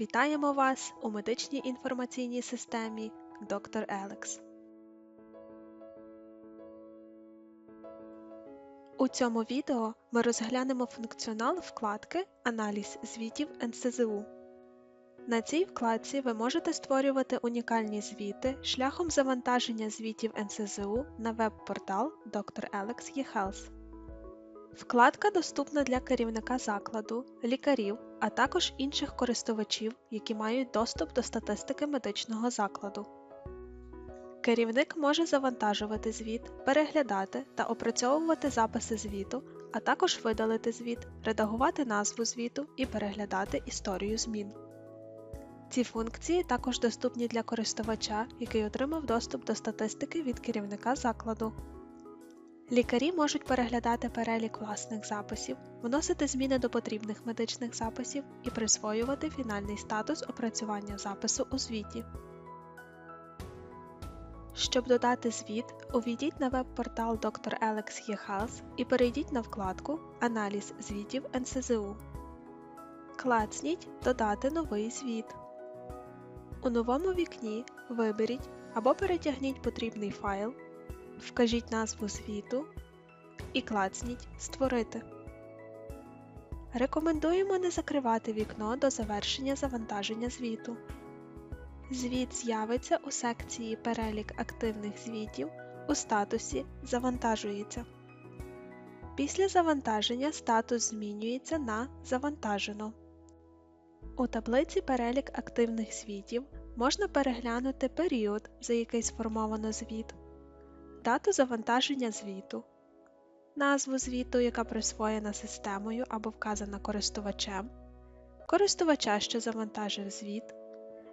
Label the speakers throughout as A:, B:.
A: Вітаємо вас у медичній інформаційній системі Dr. Елекс. У цьому відео ми розглянемо функціонал вкладки Аналіз звітів НСЗУ. На цій вкладці ви можете створювати унікальні звіти шляхом завантаження звітів НСЗУ на веб-портал Dr. Alex eHealth. Вкладка доступна для керівника закладу, лікарів, а також інших користувачів, які мають доступ до статистики медичного закладу. Керівник може завантажувати звіт, переглядати та опрацьовувати записи звіту, а також видалити звіт, редагувати назву звіту і переглядати історію змін. Ці функції також доступні для користувача, який отримав доступ до статистики від керівника закладу. Лікарі можуть переглядати перелік власних записів, вносити зміни до потрібних медичних записів і присвоювати фінальний статус опрацювання запису у звіті. Щоб додати звіт, увійдіть на веб-портал Dr. Alex eHealth і перейдіть на вкладку Аналіз звітів НСЗУ. Клацніть Додати новий звіт. У новому вікні виберіть або перетягніть потрібний файл, вкажіть назву звіту і клацніть Створити. Рекомендуємо не закривати вікно до завершення завантаження звіту. Звіт з'явиться у секції Перелік активних звітів у статусі Завантажується. Після завантаження статус змінюється на Завантажено. У таблиці Перелік активних звітів можна переглянути період, за який сформовано звіт, дату завантаження звіту, назву звіту, яка присвоєна системою або вказана користувачем, користувача, що завантажив звіт,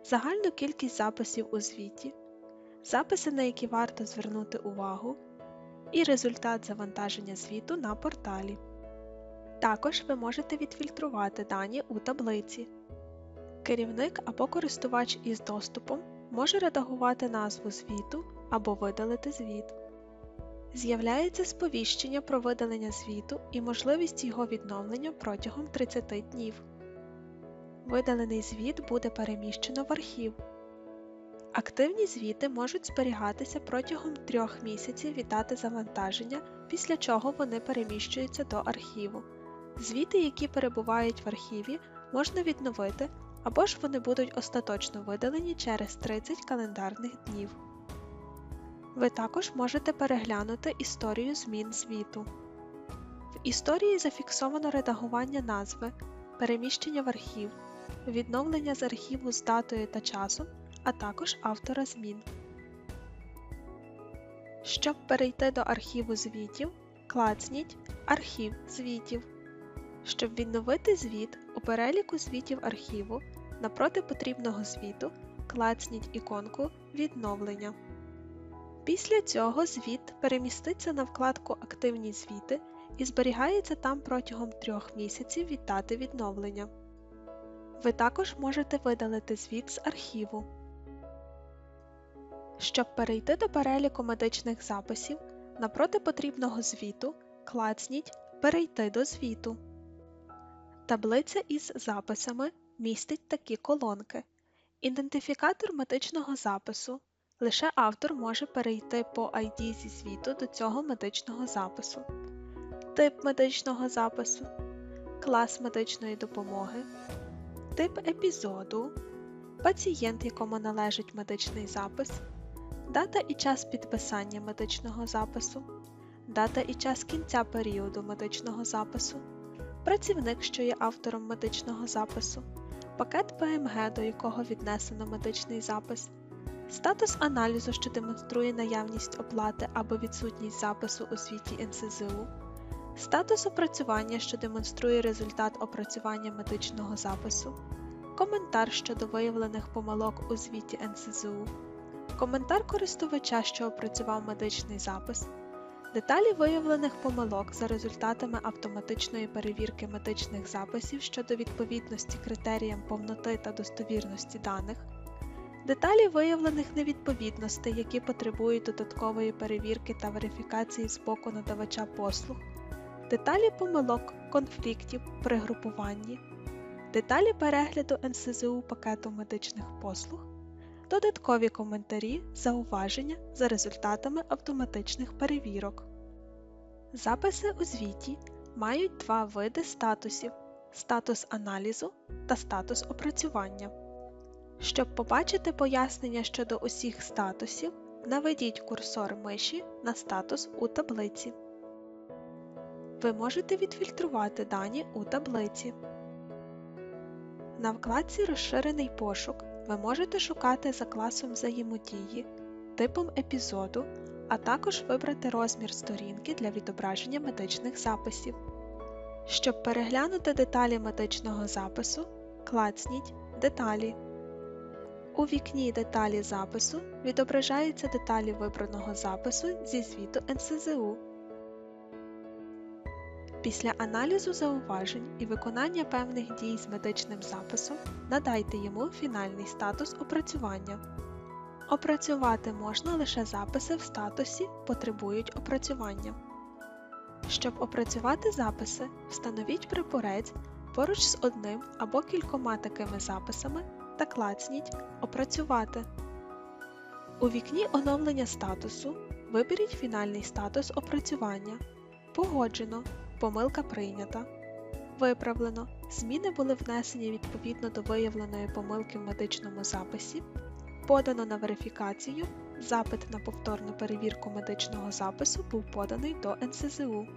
A: загальну кількість записів у звіті, записи, на які варто звернути увагу, і результат завантаження звіту на порталі. Також ви можете відфільтрувати дані у таблиці. Керівник або користувач із доступом може редагувати назву звіту або видалити звіт. З'являється сповіщення про видалення звіту і можливість його відновлення протягом 30 днів. Видалений звіт буде переміщено в архів. Активні звіти можуть зберігатися протягом 3 місяців від дати завантаження, після чого вони переміщуються до архіву. Звіти, які перебувають в архіві, можна відновити або ж вони будуть остаточно видалені через 30 календарних днів. Ви також можете переглянути історію змін звіту. В історії зафіксовано редагування назви, переміщення в архів, відновлення з архіву з датою та часом, а також автора змін. Щоб перейти до архіву звітів, клацніть Архів звітів. Щоб відновити звіт у переліку звітів архіву, напроти потрібного звіту клацніть іконку Відновлення. Після цього звіт переміститься на вкладку Активні звіти і зберігається там протягом трьох місяців від дати відновлення. Ви також можете видалити звіт з архіву. Щоб перейти до переліку медичних записів, напроти потрібного звіту клацніть Перейти до звіту. Таблиця із записами містить такі колонки. Ідентифікатор медичного запису. Лише автор може перейти по ID зі звіту до цього медичного запису, тип медичного запису, клас медичної допомоги, тип епізоду, пацієнт, якому належить медичний запис, дата і час підписання медичного запису, дата і час кінця періоду медичного запису, працівник, що є автором медичного запису, пакет ПМГ, до якого віднесено медичний запис. Статус аналізу, що демонструє наявність оплати або відсутність запису у звіті НСЗУ, статус опрацювання, що демонструє результат опрацювання медичного запису, коментар щодо виявлених помилок у звіті НСЗУ, коментар користувача, що опрацював медичний запис, деталі виявлених помилок за результатами автоматичної перевірки медичних записів щодо відповідності критеріям повноти та достовірності даних. Деталі виявлених невідповідностей, які потребують додаткової перевірки та верифікації з боку надавача послуг, деталі помилок, конфліктів при групуванні, деталі перегляду НСЗУ пакету медичних послуг, додаткові коментарі, зауваження за результатами автоматичних перевірок. Записи у звіті мають два види статусів статус аналізу та статус опрацювання. Щоб побачити пояснення щодо усіх статусів, наведіть курсор миші на статус у таблиці. Ви можете відфільтрувати дані у таблиці. На вкладці Розширений пошук ви можете шукати за класом взаємодії, типом епізоду, а також вибрати розмір сторінки для відображення медичних записів. Щоб переглянути деталі медичного запису, клацніть Деталі. У вікні Деталі запису відображаються деталі вибраного запису зі звіту НСЗУ. Після аналізу зауважень і виконання певних дій з медичним записом надайте йому фінальний статус опрацювання. Опрацювати можна лише записи в статусі потребують опрацювання. Щоб опрацювати записи, встановіть прапорець поруч з одним або кількома такими записами та клацніть Опрацювати. У вікні оновлення статусу виберіть фінальний статус опрацювання. Погоджено. Помилка прийнята. Виправлено. Зміни були внесені відповідно до виявленої помилки в медичному записі. Подано на верифікацію. Запит на повторну перевірку медичного запису був поданий до НСЗУ.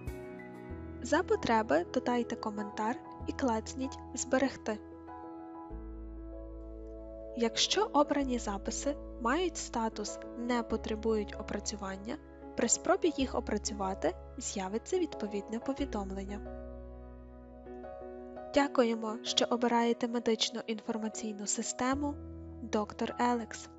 A: За потреби додайте коментар і клацніть Зберегти. Якщо обрані записи мають статус Не потребують опрацювання, при спробі їх опрацювати з'явиться відповідне повідомлення. Дякуємо, що обираєте медичну інформаційну систему Доктор Елекс.